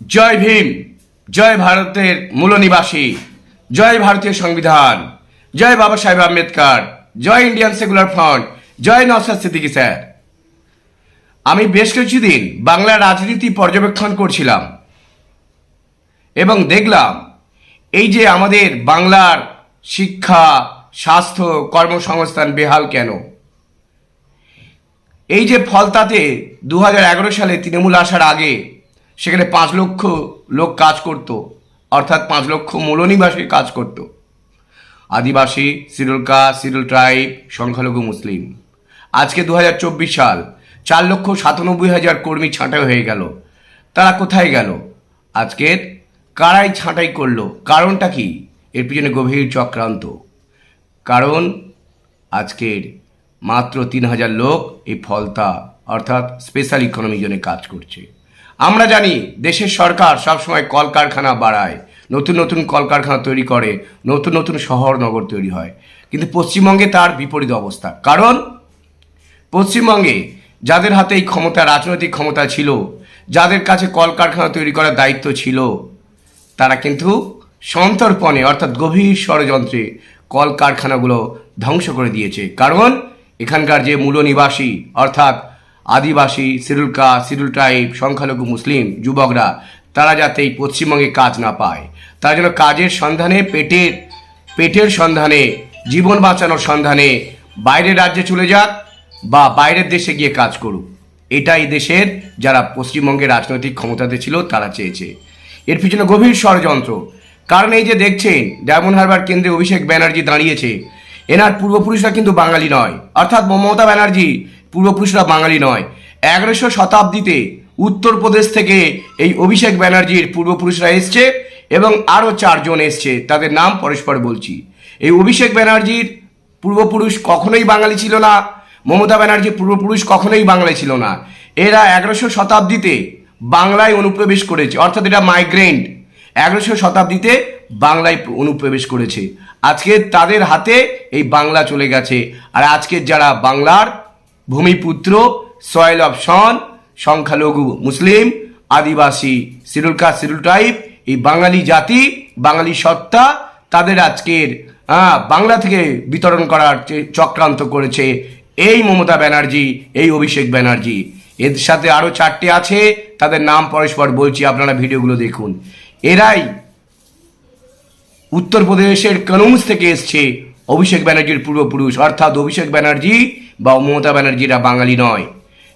জয় ভীম, জয় ভারতের মূলনিবাসী, জয় ভারতীয় সংবিধান, জয় বাবা সাহেব আম্বেদকর, জয় ইন্ডিয়ান সেকুলার ফ্রন্ট, জয় নওসাদ সিদ্দিকী স্যার। আমি বেশ কিছুদিন বাংলা রাজনীতি পর্যবেক্ষণ করছিলাম এবং দেখলাম এই যে আমাদের বাংলার শিক্ষা, স্বাস্থ্য, কর্মসংস্থান বেহাল কেন? এই যে ফলতাতে দু হাজার এগারো সালে তৃণমূল আসার আগে সেখানে পাঁচ লক্ষ লোক কাজ করত, অর্থাৎ পাঁচ লক্ষ মূলনিবাসী কাজ করত। আদিবাসী সিরুল কাস্ট সিরুল ট্রাইব, সংখ্যালঘু মুসলিম। আজকে দু হাজার চব্বিশ সাল চার লক্ষ সাতানব্বই হাজার কর্মী ছাঁটাই হয়ে গেল। তারা কোথায় গেল? আজকের কারাই ছাঁটাই করল। কারণটা কি? এর পিছনে গভীর চক্রান্ত। কারণ আজকের মাত্র তিন হাজার লোক এই ফলতা, অর্থাৎ স্পেশাল ইকোনমি জোনে কাজ করছে। আমরা জানি দেশের সরকার সবসময় কলকারখানা বাড়ায়, নতুন নতুন কলকারখানা তৈরি করে, নতুন নতুন শহর, নগর তৈরি হয়। কিন্তু পশ্চিমবঙ্গে তার বিপরীত অবস্থা। কারণ পশ্চিমবঙ্গে যাদের হাতে এই ক্ষমতা, রাজনৈতিক ক্ষমতা ছিল, যাদের কাছে কলকারখানা তৈরি করার দায়িত্ব ছিল, তারা কিন্তু সন্তর্পণে, অর্থাৎ গভীর ষড়যন্ত্রে কলকারখানাগুলো ধ্বংস করে দিয়েছে। কারণ এখানকার যে মূল নিবাসী অর্থাৎ আদিবাসী সিরুল কাস্ট সিরুল ট্রাইব, সংখ্যালঘু, মুসলিম, যুবকরা, তারা যাতে এই পশ্চিমবঙ্গে কাজ না পায়। তারা যেন কাজের সন্ধানে, পেটের পেটের সন্ধানে, জীবন বাঁচানোর সন্ধানে বাইরের রাজ্যে চলে যাক বা বাইরের দেশে গিয়ে কাজ করুক। এটাই দেশের যারা পশ্চিমবঙ্গের রাজনৈতিক ক্ষমতাতে ছিল, তারা চেয়েছে। এর পিছনে গভীর ষড়যন্ত্র। কারণ এই যে দেখছেন, ডায়মন্ড হারবার কেন্দ্রে অভিষেক ব্যানার্জি দাঁড়িয়েছে। এনার পূর্বপুরুষরা কিন্তু বাঙালি নয়। অর্থাৎ মমতা ব্যানার্জি পূর্বপুরুষরা বাঙালি নয়। এগারোশো শতাব্দীতে উত্তরপ্রদেশ থেকে এই অভিষেক ব্যানার্জির পূর্বপুরুষরা এসছে এবং আরও চারজন এসছে, তাদের নাম পরস্পর বলছি। এই অভিষেক ব্যানার্জির পূর্বপুরুষ কখনোই বাঙালি ছিল না, মমতা ব্যানার্জির পূর্বপুরুষ কখনোই বাংলায় ছিল না। এরা এগারোশো শতাব্দীতে বাংলায় অনুপ্রবেশ করেছে, অর্থাৎ এটা মাইগ্রেন্ট এগারোশো শতাব্দীতে বাংলায় অনুপ্রবেশ করেছে। আজকে তাদের হাতে এই বাংলা চলে গেছে। আর আজকের যারা বাংলার ভূমিপুত্র সয়েল অফ সন সংখ্যালঘু মুসলিম, আদিবাসী সিরুল কাস্ট সিরুল টাইপ, এই বাঙালি জাতি, বাঙালি সত্তা, তাদের আজকের বাংলা থেকে বিতরণ করার চক্রান্ত করেছে এই মমতা ব্যানার্জি, এই অভিষেক ব্যানার্জি। এর সাথে আরও চারটে আছে, তাদের নাম পরস্পর বলছি, আপনারা ভিডিওগুলো দেখুন। এরাই উত্তরপ্রদেশের কনুমস থেকে এসছে অভিষেক ব্যানার্জির পূর্বপুরুষ, অর্থাৎ অভিষেক ব্যানার্জি বা মমতা ব্যানার্জিরা বাঙালি নয়।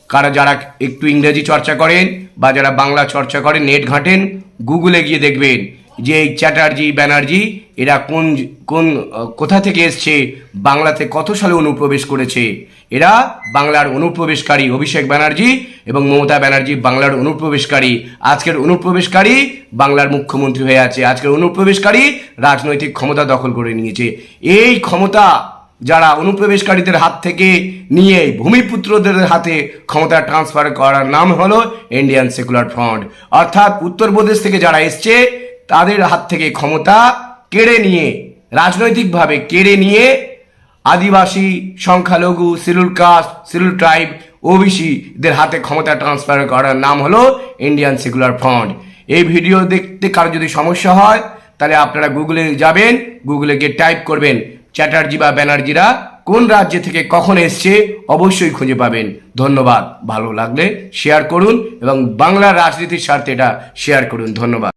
কারা যারা একটু ইংরেজি চর্চা করেন বা যারা বাংলা চর্চা করেন, নেট ঘাঁটেন, গুগলে গিয়ে দেখবেন যে এই চ্যাটার্জি ব্যানার্জি এরা কোন কোন কোথা থেকে এসছে, বাংলাতে কত সালে অনুপ্রবেশ করেছে। এরা বাংলার অনুপ্রবেশকারী অভিষেক ব্যানার্জি এবং মমতা ব্যানার্জি বাংলার অনুপ্রবেশকারী। আজকের অনুপ্রবেশকারী বাংলার মুখ্যমন্ত্রী হয়ে আছে। আজকের অনুপ্রবেশকারী রাজনৈতিক ক্ষমতা দখল করে নিয়েছে। এই ক্ষমতা যারা অনুপ্রবেশকারীদের হাত থেকে নিয়ে ভূমিপুত্রদের হাতে ক্ষমতা ট্রান্সফার করার নাম হলো ইন্ডিয়ান সেকুলার ফ্রন্ট অর্থাৎ উত্তরপ্রদেশ থেকে যারা এসছে, তাদের হাত থেকে ক্ষমতা কেড়ে নিয়ে, রাজনৈতিকভাবে কেড়ে নিয়ে আদিবাসী, সংখ্যালঘু সিলুল কাস্ট সিরুল ট্রাইব, ওবিসিদের হাতে ক্ষমতা ট্রান্সফার করার নাম হলো ইন্ডিয়ান সেকুলার ফ্রন্ট এই ভিডিও দেখতে কারও যদি সমস্যা হয়, তাহলে আপনারা গুগলে যাবেন গুগলে গিয়ে টাইপ করবেন চ্যাটার্জি বা ব্যানার্জিরা কোন রাজ্য থেকে কখন এসছে অবশ্যই খুঁজে পাবেন। ধন্যবাদ। ভালো লাগলে শেয়ার করুন এবং বাংলার রাজনীতির স্বার্থে এটা শেয়ার করুন। ধন্যবাদ।